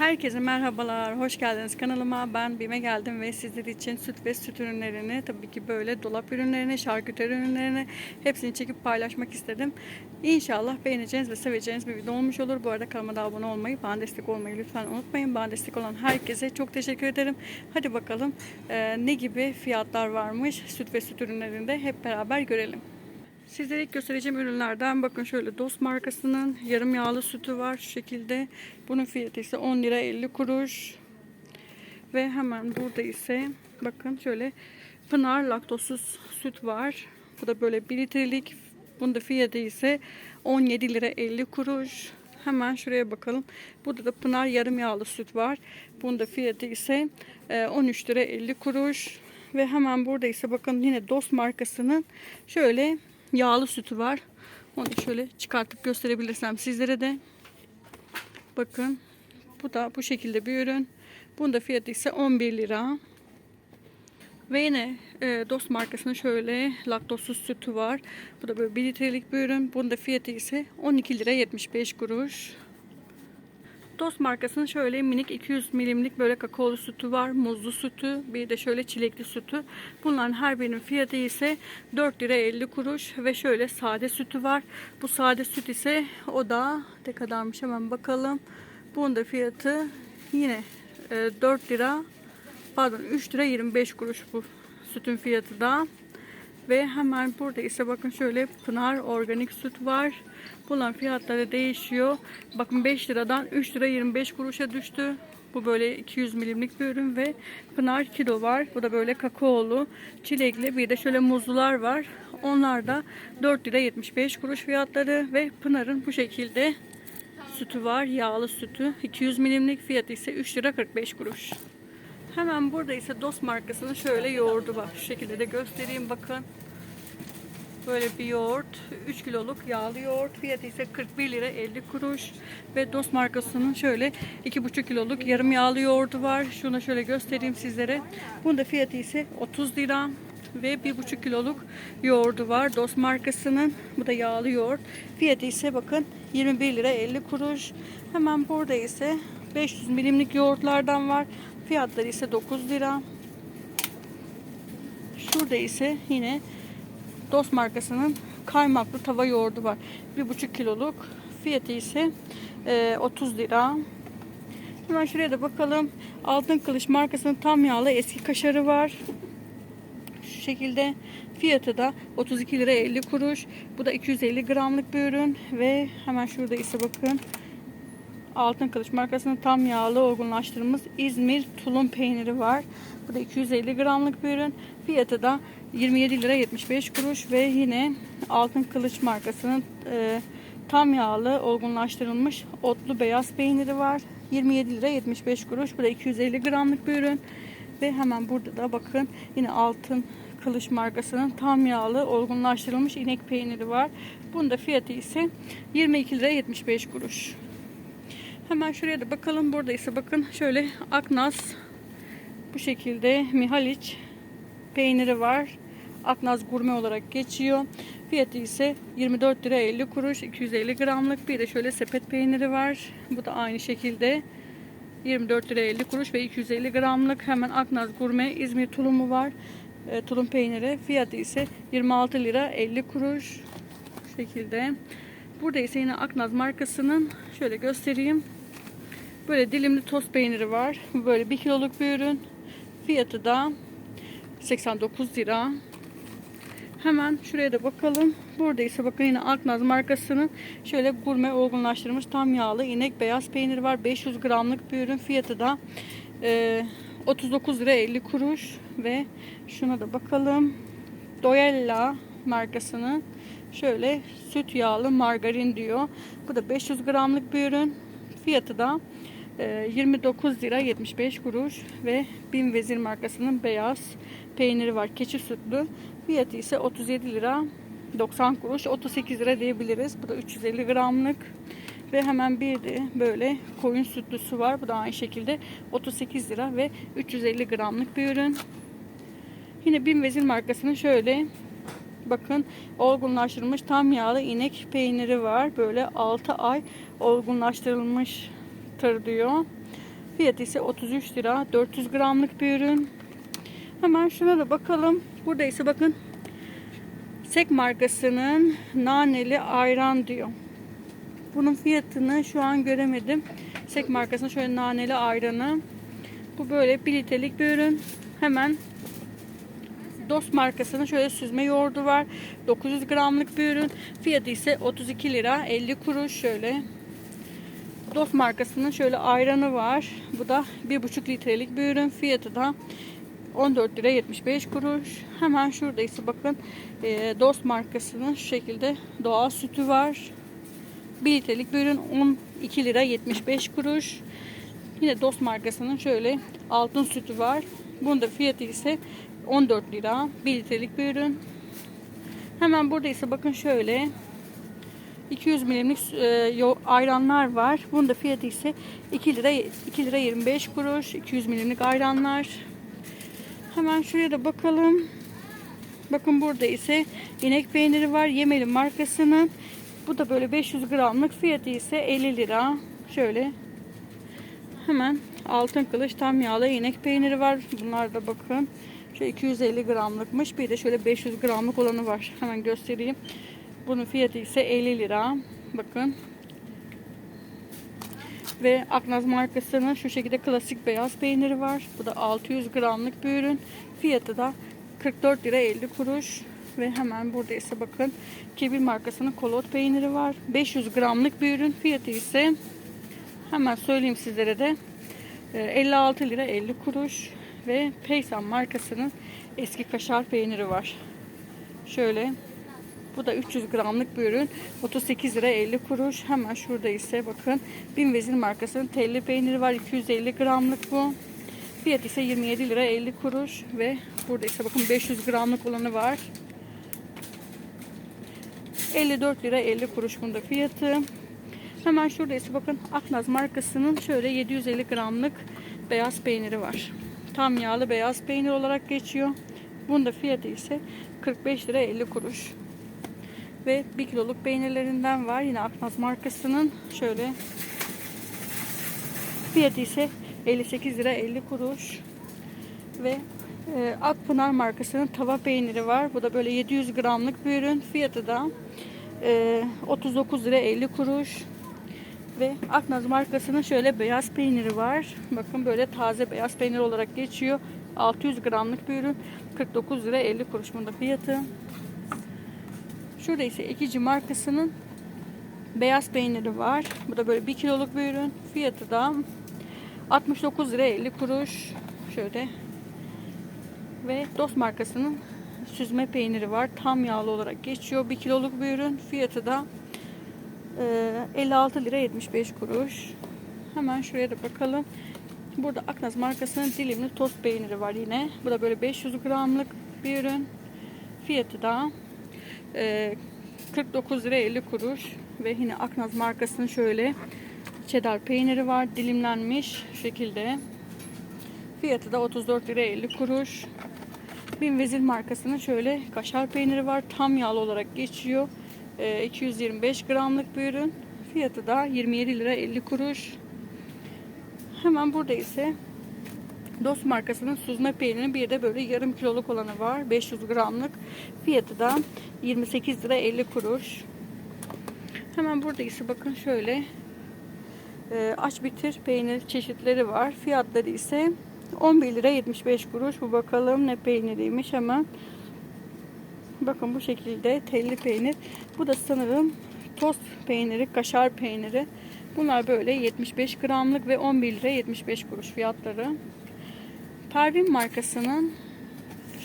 Herkese merhabalar, hoş geldiniz kanalıma. Ben Bime geldim ve sizler için süt ve süt ürünlerini, tabii ki böyle dolap ürünlerini, şarküteri ürünlerini hepsini çekip paylaşmak istedim. İnşallah beğeneceğiniz ve seveceğiniz bir video olmuş olur. Bu arada kanalıma da abone olmayı, bana destek olmayı lütfen unutmayın. Bana destek olan herkese çok teşekkür ederim. Hadi bakalım e, ne gibi fiyatlar varmış süt ve süt ürünlerinde hep beraber görelim. Sizlere ilk göstereceğim ürünlerden bakın şöyle Dost markasının yarım yağlı sütü var şu şekilde. Bunun fiyatı ise 10 lira 50 kuruş. Ve hemen burada ise bakın şöyle Pınar laktozsuz süt var. Bu da böyle 1 litrelik. Bunun da fiyatı ise 17 lira 50 kuruş. Hemen şuraya bakalım. Burada da Pınar yarım yağlı süt var. Bunun da fiyatı ise e, 13 lira 50 kuruş. Ve hemen burada ise bakın yine Dost markasının şöyle yağlı sütü var. Onu şöyle çıkartıp gösterebilirsem sizlere de. Bakın bu da bu şekilde bir ürün. Bunun da fiyatı ise 11 lira. Ve yine e, Dost markasının şöyle laktozsuz sütü var. Bu da böyle 1 litrelik bir ürün. Bunun da fiyatı ise 12 lira 75 kuruş. Dost markasının şöyle minik 200 milimlik böyle kakaolu sütü var. Muzlu sütü. Bir de şöyle çilekli sütü. Bunların her birinin fiyatı ise 4 lira 50 kuruş. Ve şöyle sade sütü var. Bu sade süt ise o da ne kadarmış hemen bakalım. Bunun da fiyatı yine e, 4 lira pardon 3 lira 25 kuruş bu sütün fiyatı da. Ve hemen burada ise bakın şöyle Pınar organik süt var. Bunların fiyatları değişiyor. Bakın 5 liradan 3 lira 25 kuruşa düştü. Bu böyle 200 milimlik bir ürün ve Pınar kilo var. Bu da böyle kakaolu, çilekli bir de şöyle muzlular var. Onlar da 4 lira 75 kuruş fiyatları ve Pınar'ın bu şekilde sütü var. Yağlı sütü. 200 milimlik fiyatı ise 3 lira 45 kuruş. Hemen burada ise Dost markasının şöyle yoğurdu var. Şu şekilde de göstereyim bakın. Böyle bir yoğurt. 3 kiloluk yağlı yoğurt. Fiyatı ise 41 lira 50 kuruş. Ve Dost markasının şöyle 2,5 kiloluk yarım yağlı yoğurdu var. Şunu şöyle göstereyim sizlere. Bunun da fiyatı ise 30 lira. Ve 1,5 kiloluk yoğurdu var. Dost markasının. Bu da yağlı yoğurt. Fiyatı ise bakın 21 lira 50 kuruş. Hemen burada ise 500 milimlik yoğurtlardan var. Fiyatları ise 9 lira. Şurada ise yine Dost markasının kaymaklı tava yoğurdu var. 1,5 kiloluk. Fiyatı ise e, 30 lira. Hemen şuraya da bakalım. Altın Kılıç markasının tam yağlı eski kaşarı var. Şu şekilde. Fiyatı da 32 lira 50 kuruş. Bu da 250 gramlık bir ürün. Ve hemen şurada ise bakın. Altın Kılıç markasının tam yağlı olgunlaştırılmış İzmir tulum peyniri var. Bu da 250 gramlık bir ürün. Fiyatı da 27 lira 75 kuruş ve yine Altın Kılıç markasının e, tam yağlı olgunlaştırılmış otlu beyaz peyniri var. 27 lira 75 kuruş. Bu da 250 gramlık bir ürün. Ve hemen burada da bakın yine Altın Kılıç markasının tam yağlı olgunlaştırılmış inek peyniri var. Bunun da fiyatı ise 22 lira 75 kuruş. Hemen şuraya da bakalım. Burada ise bakın şöyle Aknaz bu şekilde Mihaliç peyniri var. Aknaz gurme olarak geçiyor. Fiyatı ise 24 lira 50 kuruş. 250 gramlık. Bir de şöyle sepet peyniri var. Bu da aynı şekilde 24 lira 50 kuruş ve 250 gramlık. Hemen Aknaz gurme İzmir tulumu var. E, tulum peyniri. Fiyatı ise 26 lira 50 kuruş. Şekilde. Burada ise yine Aknaz markasının şöyle göstereyim. Böyle dilimli tost peyniri var. Böyle 1 kiloluk bir ürün. Fiyatı da 89 lira. Hemen şuraya da bakalım. Burada ise bakın yine Aknaz markasının şöyle gurme olgunlaştırılmış tam yağlı inek beyaz peynir var. 500 gramlık bir ürün. Fiyatı da e, 39 lira 50 kuruş. Ve şuna da bakalım. Doyella markasının şöyle süt yağlı margarin diyor. Bu da 500 gramlık bir ürün. Fiyatı da 29 lira 75 kuruş ve Bin Vezir markasının beyaz peyniri var. Keçi sütlü. Fiyatı ise 37 lira 90 kuruş. 38 lira diyebiliriz. Bu da 350 gramlık. Ve hemen bir de böyle koyun sütlüsü var. Bu da aynı şekilde 38 lira ve 350 gramlık bir ürün. Yine Bin Vezir markasının şöyle bakın olgunlaştırılmış tam yağlı inek peyniri var. Böyle 6 ay olgunlaştırılmış tır diyor. Fiyatı ise 33 lira. 400 gramlık bir ürün. Hemen şuna da bakalım. Burada ise bakın Sek markasının naneli ayran diyor. Bunun fiyatını şu an göremedim. Sek markasının şöyle naneli ayranı. Bu böyle 1 litrelik bir ürün. Hemen Dost markasının şöyle süzme yoğurdu var. 900 gramlık bir ürün. Fiyatı ise 32 lira 50 kuruş şöyle. Dost markasının şöyle ayranı var. Bu da 1,5 litrelik bir ürün. Fiyatı da 14 lira 75 kuruş. Hemen şurada ise bakın e, Dost markasının şu şekilde doğal sütü var. 1 litrelik bir ürün 12 lira 75 kuruş. Yine Dost markasının şöyle altın sütü var. Bunun da fiyatı ise 14 lira. 1 litrelik bir ürün. Hemen burada ise bakın şöyle 200 milimlik e, ayranlar var. Bunun da fiyatı ise 2 lira 2 lira 25 kuruş. 200 milimlik ayranlar. Hemen şuraya da bakalım. Bakın burada ise inek peyniri var. Yemeli markasının. Bu da böyle 500 gramlık fiyatı ise 50 lira. Şöyle. Hemen altın kılıç tam yağlı inek peyniri var. Bunlar da bakın. Şöyle 250 gramlıkmış. Bir de şöyle 500 gramlık olanı var. Hemen göstereyim. Bunun fiyatı ise 50 lira. Bakın. Ve Aknaz markasının şu şekilde klasik beyaz peyniri var. Bu da 600 gramlık bir ürün. Fiyatı da 44 lira 50 kuruş. Ve hemen burada ise bakın Kebir markasının kolot peyniri var. 500 gramlık bir ürün. Fiyatı ise hemen söyleyeyim sizlere de e, 56 lira 50 kuruş. Ve Peysan markasının eski kaşar peyniri var. Şöyle bu da 300 gramlık bir ürün. 38 lira 50 kuruş. Hemen şurada ise bakın Bin Vezir markasının telli peyniri var. 250 gramlık bu. Fiyat ise 27 lira 50 kuruş. Ve burada ise bakın 500 gramlık olanı var. 54 lira 50 kuruş bunda fiyatı. Hemen şurada ise bakın Aknaz markasının şöyle 750 gramlık beyaz peyniri var. Tam yağlı beyaz peynir olarak geçiyor. Bunda fiyatı ise 45 lira 50 kuruş ve 1 kiloluk peynirlerinden var. Yine Aknaz markasının şöyle fiyatı ise 58 lira 50 kuruş ve e, Akpınar markasının tava peyniri var. Bu da böyle 700 gramlık bir ürün. Fiyatı da e, 39 lira 50 kuruş. Ve Aknaz markasının şöyle beyaz peyniri var. Bakın böyle taze beyaz peynir olarak geçiyor. 600 gramlık bir ürün. 49 lira 50 kuruş bunda fiyatı. Şurada ise ikinci markasının beyaz peyniri var. Bu da böyle 1 kiloluk bir ürün. Fiyatı da 69 lira 50 kuruş. Şöyle. Ve Dost markasının süzme peyniri var. Tam yağlı olarak geçiyor. 1 kiloluk bir ürün. Fiyatı da e, 56 lira 75 kuruş. Hemen şuraya da bakalım. Burada Aknaz markasının dilimli tost peyniri var yine. Bu da böyle 500 gramlık bir ürün. Fiyatı da ee, 49 lira 50 kuruş. Ve yine Aknaz markasının şöyle cheddar peyniri var dilimlenmiş şekilde. Fiyatı da 34 lira 50 kuruş. Bin Vezir markasının şöyle kaşar peyniri var tam yağlı olarak geçiyor. Ee, 225 gramlık bir ürün. Fiyatı da 27 lira 50 kuruş. Hemen burada ise Dost markasının süzme peynirinin bir de böyle yarım kiloluk olanı var. 500 gramlık. Fiyatı da 28 lira 50 kuruş. Hemen burada ise bakın şöyle e, aç bitir peynir çeşitleri var. Fiyatları ise 11 lira 75 kuruş. Bu bakalım ne peyniriymiş hemen. Bakın bu şekilde telli peynir. Bu da sanırım tost peyniri, kaşar peyniri. Bunlar böyle 75 gramlık ve 11 lira 75 kuruş fiyatları. Pervin markasının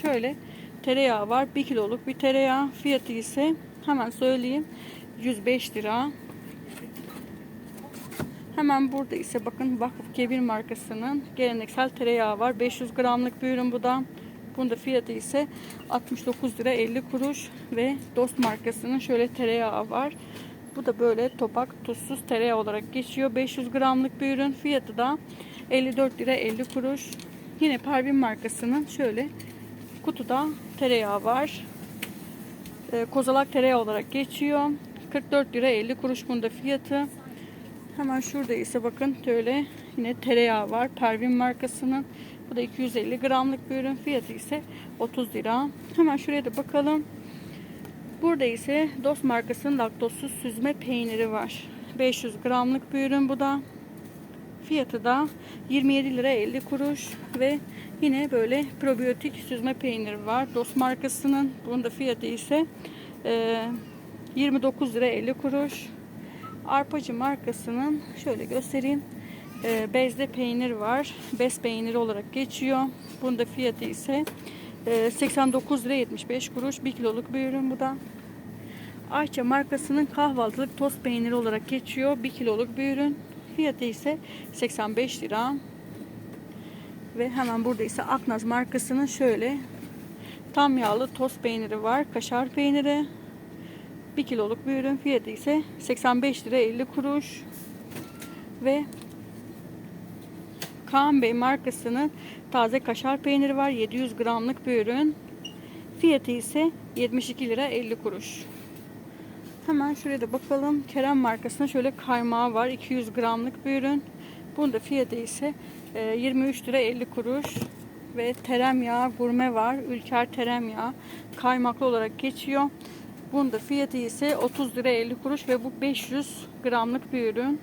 şöyle tereyağı var. 1 kiloluk bir tereyağı. Fiyatı ise hemen söyleyeyim 105 lira. Hemen burada ise bakın Vakıf Kebir markasının geleneksel tereyağı var. 500 gramlık bir ürün bu da. Bunun da fiyatı ise 69 lira 50 kuruş ve Dost markasının şöyle tereyağı var. Bu da böyle topak tuzsuz tereyağı olarak geçiyor. 500 gramlık bir ürün. Fiyatı da 54 lira 50 kuruş. Yine Parvin markasının şöyle kutuda tereyağı var. Ee, kozalak tereyağı olarak geçiyor. 44 lira 50 kuruş bunda fiyatı. Hemen şurada ise bakın şöyle Yine tereyağı var. Pervin markasının. Bu da 250 gramlık bir ürün. Fiyatı ise 30 lira. Hemen şuraya da bakalım. Burada ise Dost markasının laktozsuz süzme peyniri var. 500 gramlık bir ürün bu da. Fiyatı da 27 lira 50 kuruş ve yine böyle probiyotik süzme peyniri var. Dost markasının. Bunun da fiyatı ise e, 29 lira 50 kuruş. Arpacı markasının şöyle göstereyim. E, bezde peynir var. Bez peyniri olarak geçiyor. Bunun da fiyatı ise e, 89 lira 75 kuruş. 1 kiloluk bir ürün bu da. Ayça markasının kahvaltılık tost peyniri olarak geçiyor. 1 kiloluk bir ürün. Fiyatı ise 85 lira. Ve hemen burada ise Aknaz markasının şöyle tam yağlı tost peyniri var. Kaşar peyniri. 1 kiloluk bir ürün. Fiyatı ise 85 lira 50 kuruş. Ve Kaan Bey markasının taze kaşar peyniri var. 700 gramlık bir ürün. Fiyatı ise 72 lira 50 kuruş. Hemen şuraya da bakalım. Kerem markasının şöyle kaymağı var. 200 gramlık bir ürün. Bunun da fiyatı ise e, 23 lira 50 kuruş. Ve teremyağı gurme var. Ülker teremyağı kaymaklı olarak geçiyor. Bunun da fiyatı ise 30 lira 50 kuruş ve bu 500 gramlık bir ürün.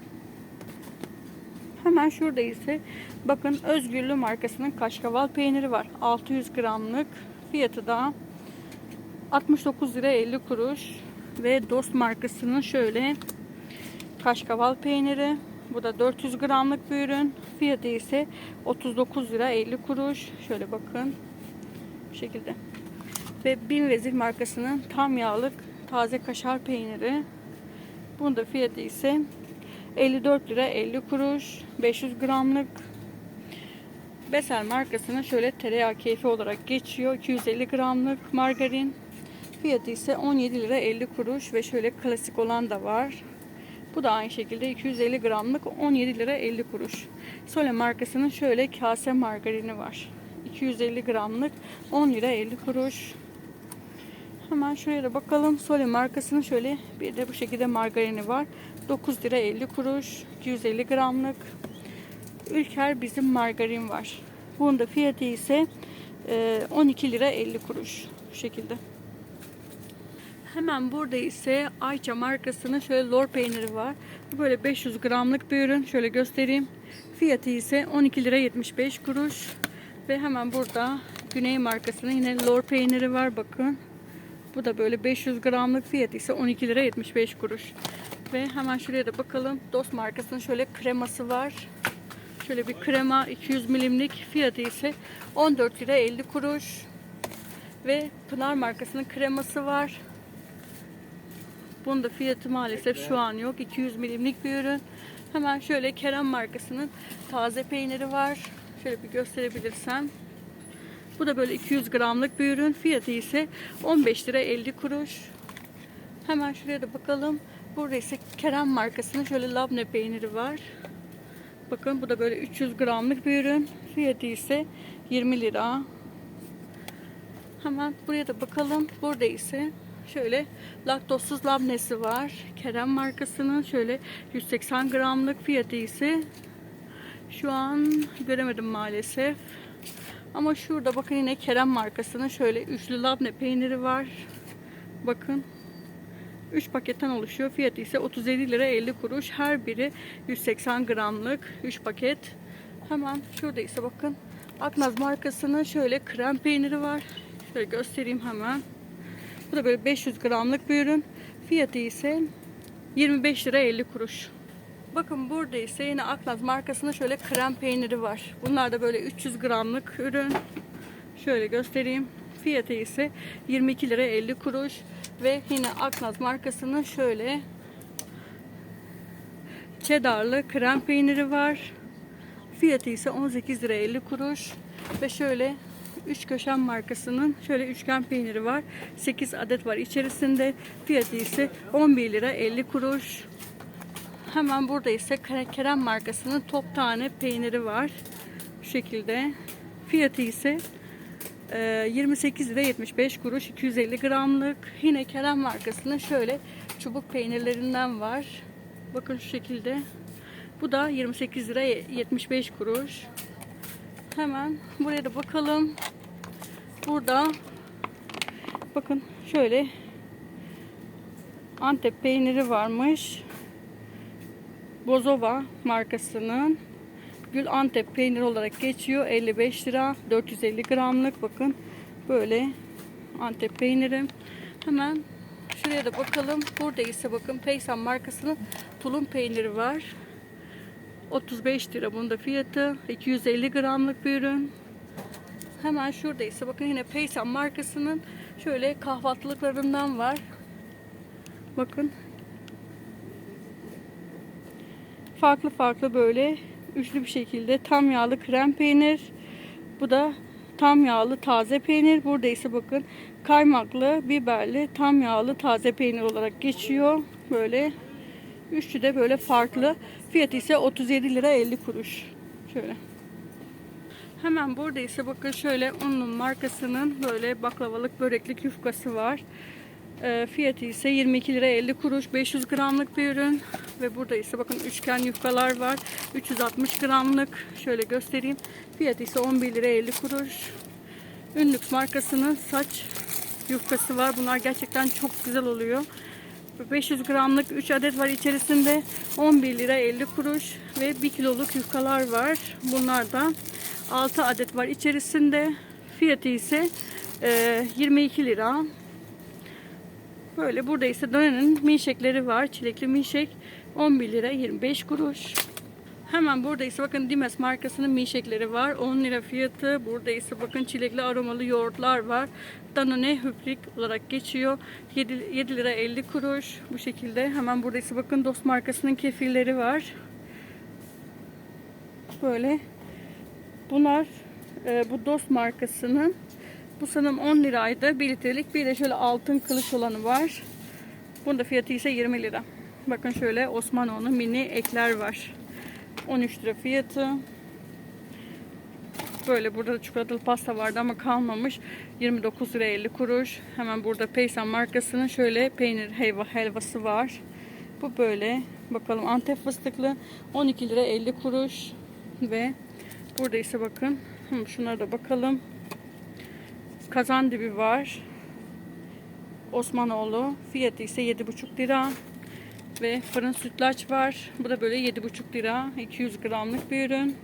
Hemen şurada ise bakın Özgürlü markasının kaşkaval peyniri var. 600 gramlık. Fiyatı da 69 lira 50 kuruş. Ve Dost markasının şöyle kaşkaval peyniri. Bu da 400 gramlık bir ürün. Fiyatı ise 39 lira 50 kuruş. Şöyle bakın. Bu şekilde. Ve Bin Vezir markasının tam yağlık taze kaşar peyniri. Bunun da fiyatı ise 54 lira 50 kuruş. 500 gramlık. Besel markasının şöyle tereyağı keyfi olarak geçiyor. 250 gramlık margarin. Fiyatı ise 17 lira 50 kuruş ve şöyle klasik olan da var. Bu da aynı şekilde 250 gramlık 17 lira 50 kuruş. Sole markasının şöyle kase margarini var. 250 gramlık 10 lira 50 kuruş. Hemen şuraya da bakalım. Sole markasının şöyle bir de bu şekilde margarini var. 9 lira 50 kuruş. 250 gramlık. Ülker bizim margarin var. Bunun da fiyatı ise e, 12 lira 50 kuruş. Bu şekilde. Hemen burada ise Ayça markasının şöyle lor peyniri var. Bu böyle 500 gramlık bir ürün. Şöyle göstereyim. Fiyatı ise 12 lira 75 kuruş. Ve hemen burada Güney markasının yine lor peyniri var bakın. Bu da böyle 500 gramlık fiyatı ise 12 lira 75 kuruş. Ve hemen şuraya da bakalım. Dost markasının şöyle kreması var. Şöyle bir krema 200 milimlik fiyatı ise 14 lira 50 kuruş. Ve Pınar markasının kreması var. Bunun da fiyatı maalesef şu an yok. 200 milimlik bir ürün. Hemen şöyle Kerem markasının taze peyniri var. Şöyle bir gösterebilirsem. Bu da böyle 200 gramlık bir ürün. Fiyatı ise 15 lira 50 kuruş. Hemen şuraya da bakalım. Burada ise Kerem markasının şöyle labne peyniri var. Bakın bu da böyle 300 gramlık bir ürün. Fiyatı ise 20 lira. Hemen buraya da bakalım. Burada ise şöyle laktozsuz labnesi var. Kerem markasının şöyle 180 gramlık fiyatı ise şu an göremedim maalesef. Ama şurada bakın yine Kerem markasının şöyle üçlü labne peyniri var. Bakın 3 paketten oluşuyor. Fiyatı ise 37 lira 50 kuruş. Her biri 180 gramlık 3 paket. Hemen şurada ise bakın Aknaz markasının şöyle krem peyniri var. Şöyle göstereyim hemen. Bu da böyle 500 gramlık bir ürün. Fiyatı ise 25 lira 50 kuruş. Bakın burada ise yine Aknaz markasının şöyle krem peyniri var. Bunlar da böyle 300 gramlık ürün. Şöyle göstereyim. Fiyatı ise 22 lira 50 kuruş. Ve yine Aknaz markasının şöyle çedarlı krem peyniri var. Fiyatı ise 18 lira 50 kuruş. Ve şöyle Üç Köşen markasının şöyle üçgen peyniri var. 8 adet var içerisinde. Fiyatı ise 11 lira 50 kuruş. Hemen burada ise Kerem markasının top tane peyniri var. Bu şekilde. Fiyatı ise 28 lira 75 kuruş 250 gramlık. Yine Kerem markasının şöyle çubuk peynirlerinden var. Bakın şu şekilde. Bu da 28 lira 75 kuruş. Hemen buraya da bakalım. Burada bakın şöyle Antep peyniri varmış. Bozova markasının Gül Antep peyniri olarak geçiyor. 55 lira. 450 gramlık. Bakın böyle Antep peyniri. Hemen şuraya da bakalım. Burada ise bakın Peysan markasının tulum peyniri var. 35 lira bunda fiyatı. 250 gramlık bir ürün. Hemen şurada ise bakın yine Peysan markasının şöyle kahvaltılıklarından var. Bakın. Farklı farklı böyle üçlü bir şekilde tam yağlı krem peynir. Bu da tam yağlı taze peynir. Burada ise bakın kaymaklı, biberli, tam yağlı taze peynir olarak geçiyor. Böyle üçlü de böyle farklı. Fiyatı ise 37 lira 50 kuruş. Şöyle. Hemen burada ise bakın şöyle unlu markasının böyle baklavalık böreklik yufkası var. E, fiyatı ise 22 lira 50 kuruş 500 gramlık bir ürün ve burada ise bakın üçgen yufkalar var 360 gramlık şöyle göstereyim fiyatı ise 11 lira 50 kuruş Ünlüks markasının saç yufkası var bunlar gerçekten çok güzel oluyor 500 gramlık 3 adet var içerisinde 11 lira 50 kuruş ve 1 kiloluk yufkalar var bunlardan 6 adet var içerisinde fiyatı ise e, 22 lira Böyle burada ise Dana'nın milkshakleri var. Çilekli milkshake 11 lira 25 kuruş. Hemen burada ise bakın Dimes markasının milkshake'leri var. 10 lira fiyatı. Burada ise bakın çilekli aromalı yoğurtlar var. Danone hüprik olarak geçiyor. 7, 7 lira 50 kuruş. Bu şekilde. Hemen burada ise bakın Dost markasının kefirleri var. Böyle. Bunlar e, bu Dost markasının bu sanırım 10 liraydı. 1 litrelik. Bir de şöyle altın kılıç olanı var. Bunun da fiyatı ise 20 lira. Bakın şöyle Osmanoğlu mini ekler var. 13 lira fiyatı. Böyle burada da çikolatalı pasta vardı ama kalmamış. 29 lira 50 kuruş. Hemen burada Peysan markasının şöyle peynir helva helvası var. Bu böyle. Bakalım Antep fıstıklı 12 lira 50 kuruş. Ve burada ise bakın. Şunlara da bakalım. Kazan dibi var. Osmanoğlu. Fiyatı ise 7,5 lira. Ve fırın sütlaç var. Bu da böyle 7,5 lira. 200 gramlık bir ürün.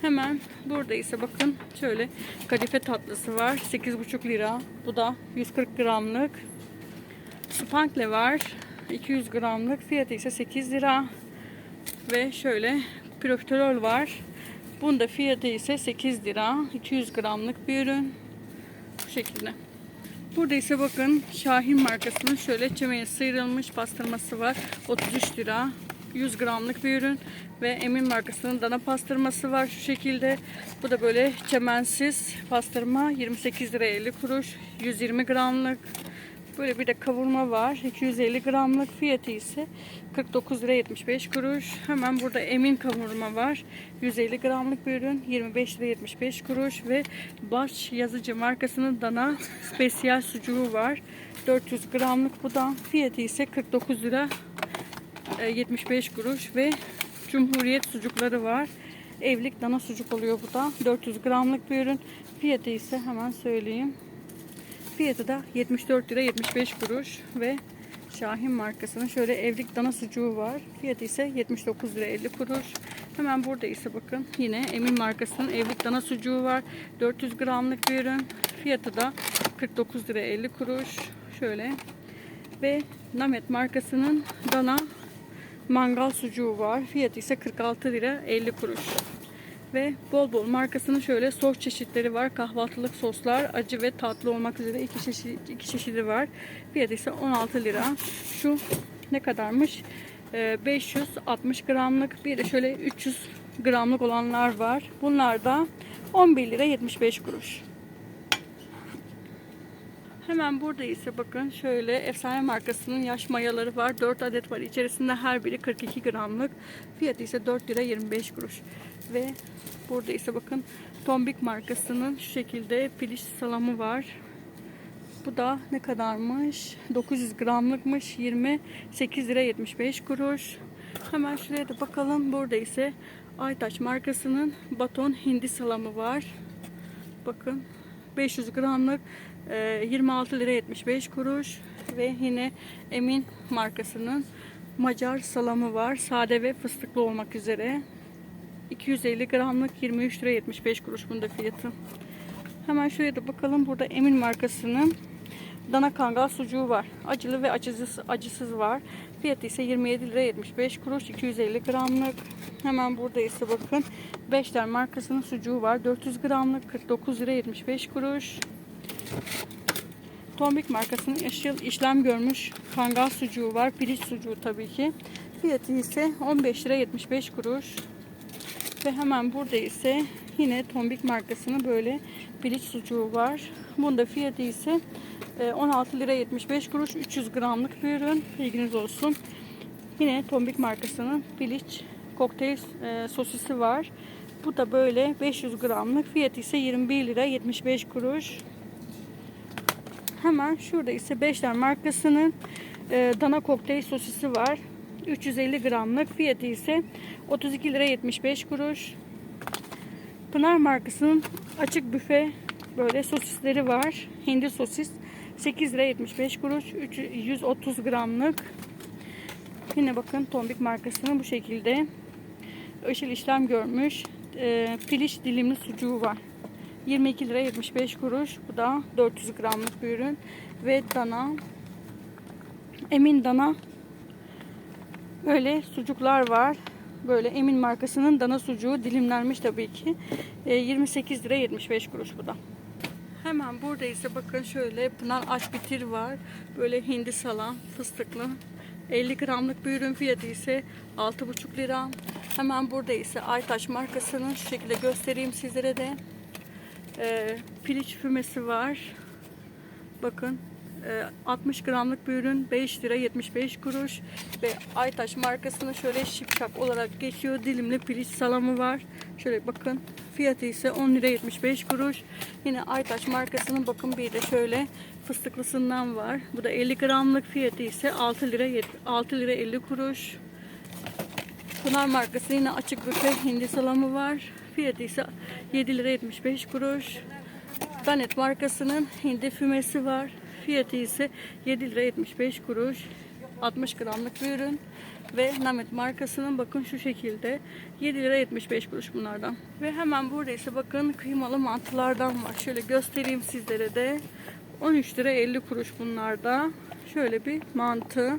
Hemen burada ise bakın şöyle kadife tatlısı var. 8,5 lira. Bu da 140 gramlık. Spankle var. 200 gramlık. Fiyatı ise 8 lira. Ve şöyle profiterol var. Bunda fiyatı ise 8 lira. 200 gramlık bir ürün. Bu şekilde. Burada ise bakın Şahin markasının şöyle çemeğe sıyrılmış pastırması var. 33 lira. 100 gramlık bir ürün. Ve Emin markasının dana pastırması var şu şekilde. Bu da böyle çemensiz pastırma. 28 lira 50 kuruş. 120 gramlık. Böyle bir de kavurma var. 250 gramlık fiyatı ise 49 lira 75 kuruş. Hemen burada Emin kavurma var. 150 gramlık bir ürün. 25 lira 75 kuruş ve Baş yazıcı markasının dana spesiyal sucuğu var. 400 gramlık bu da. Fiyatı ise 49 lira 75 kuruş ve Cumhuriyet sucukları var. Evlilik dana sucuk oluyor bu da. 400 gramlık bir ürün. Fiyatı ise hemen söyleyeyim. Fiyatı da 74 lira 75 kuruş ve Şahin markasının şöyle evlilik dana sucuğu var. Fiyatı ise 79 lira 50 kuruş. Hemen burada ise bakın yine Emin markasının evlilik dana sucuğu var. 400 gramlık bir ürün. Fiyatı da 49 lira 50 kuruş. Şöyle ve Namet markasının dana mangal sucuğu var. Fiyatı ise 46 lira 50 kuruş. Ve bol bol markasının şöyle sos çeşitleri var. Kahvaltılık soslar acı ve tatlı olmak üzere iki çeşit iki çeşidi var. Fiyatı ise 16 lira. Şu ne kadarmış? Ee, 560 gramlık bir de şöyle 300 gramlık olanlar var. Bunlar da 11 lira 75 kuruş. Hemen burada ise bakın şöyle efsane markasının yaş mayaları var. 4 adet var. İçerisinde her biri 42 gramlık. Fiyatı ise 4 lira 25 kuruş. Ve burada ise bakın Tombik markasının şu şekilde piliç salamı var. Bu da ne kadarmış? 900 gramlıkmış. 28 lira 75 kuruş. Hemen şuraya da bakalım. Burada ise Aytaç markasının baton hindi salamı var. Bakın 500 gramlık e, 26 lira 75 kuruş ve yine Emin markasının Macar salamı var. Sade ve fıstıklı olmak üzere. 250 gramlık 23 lira 75 kuruş bunda fiyatı. Hemen şuraya da bakalım. Burada Emin markasının dana kangal sucuğu var. Acılı ve acısız, acısız var. Fiyatı ise 27 lira 75 kuruş 250 gramlık. Hemen burada ise bakın Beşler markasının sucuğu var. 400 gramlık 49 lira 75 kuruş. Tombik markasının yeşil işlem görmüş kangal sucuğu var. Piliç sucuğu tabii ki. Fiyatı ise 15 lira 75 kuruş. Ve hemen burada ise yine Tombik markasının böyle piliç sucuğu var. Bunda fiyatı ise e, 16 lira 75 kuruş 300 gramlık bir ürün. Bilginiz olsun. Yine Tombik markasının piliç kokteyl e, sosisi var. Bu da böyle 500 gramlık. Fiyatı ise 21 lira 75 kuruş. Hemen şurada ise Beşler markasının e, dana kokteyl sosisi var. 350 gramlık. Fiyatı ise 32 lira 75 kuruş. Pınar markasının açık büfe böyle sosisleri var. Hindi sosis 8 lira 75 kuruş. 3 130 gramlık. Yine bakın Tombik markasının bu şekilde ışıl işlem görmüş e, piliç dilimli sucuğu var. 22 lira 75 kuruş. Bu da 400 gramlık bir ürün. Ve dana Emin dana böyle sucuklar var. Böyle Emin markasının dana sucuğu dilimlenmiş tabii ki. E, 28 lira 75 kuruş bu da. Hemen burada ise bakın şöyle Pınar aç bitir var. Böyle hindi salam fıstıklı. 50 gramlık bir ürün fiyatı ise 6,5 lira. Hemen burada ise Aytaş markasının şu şekilde göstereyim sizlere de. E, piliç fümesi var. Bakın 60 gramlık bir ürün 5 lira 75 kuruş ve Aytaş markasının şöyle şipşak olarak geçiyor dilimli piliç salamı var. Şöyle bakın fiyatı ise 10 lira 75 kuruş. Yine Aytaş markasının bakın bir de şöyle fıstıklısından var. Bu da 50 gramlık fiyatı ise 6 lira 6 lira 50 kuruş. Pınar markası yine açık büfe hindi salamı var. Fiyatı ise 7 lira 75 kuruş. Danet markasının hindi fümesi var. Fiyatı ise 7 lira 75 kuruş. 60 gramlık bir ürün. Ve Namet markasının bakın şu şekilde 7 lira 75 kuruş bunlardan. Ve hemen burada ise bakın kıymalı mantılardan var. Şöyle göstereyim sizlere de. 13 lira 50 kuruş bunlarda. Şöyle bir mantı.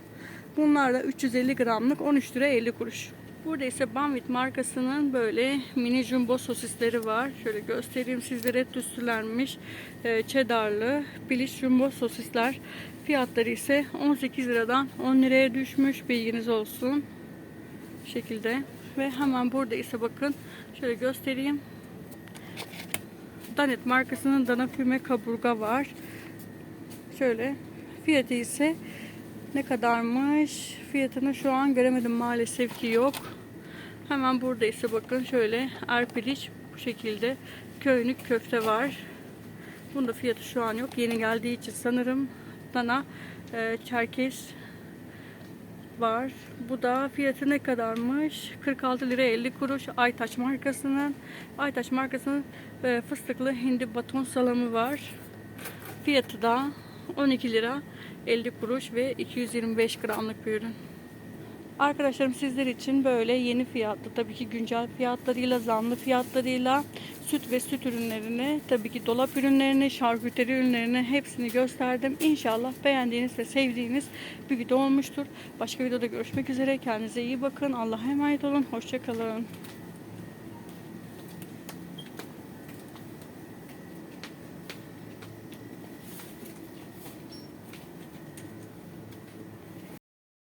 Bunlar da 350 gramlık 13 lira 50 kuruş. Burada ise Banvit markasının böyle mini jumbo sosisleri var. Şöyle göstereyim sizlere tüstülenmiş e, cheddarlı piliç jumbo sosisler. Fiyatları ise 18 liradan 10 liraya düşmüş. Bilginiz olsun. Şekilde. Ve hemen burada ise bakın şöyle göstereyim. Danet markasının dana füme kaburga var. Şöyle fiyatı ise ne kadarmış? Fiyatını şu an göremedim maalesef ki yok. Hemen burada ise bakın şöyle erpiliç bu şekilde köynük köfte var. Bunda fiyatı şu an yok. Yeni geldiği için sanırım dana e, çerkez var. Bu da fiyatı ne kadarmış? 46 lira 50 kuruş. Aytaç markasının Aytaç markasının e, fıstıklı hindi baton salamı var. Fiyatı da 12 lira 50 kuruş ve 225 gramlık bir ürün. Arkadaşlarım sizler için böyle yeni fiyatlı tabii ki güncel fiyatlarıyla zamlı fiyatlarıyla süt ve süt ürünlerini tabii ki dolap ürünlerini şarküteri ürünlerini hepsini gösterdim. İnşallah beğendiğiniz ve sevdiğiniz bir video olmuştur. Başka videoda görüşmek üzere. Kendinize iyi bakın. Allah'a emanet olun. Hoşçakalın.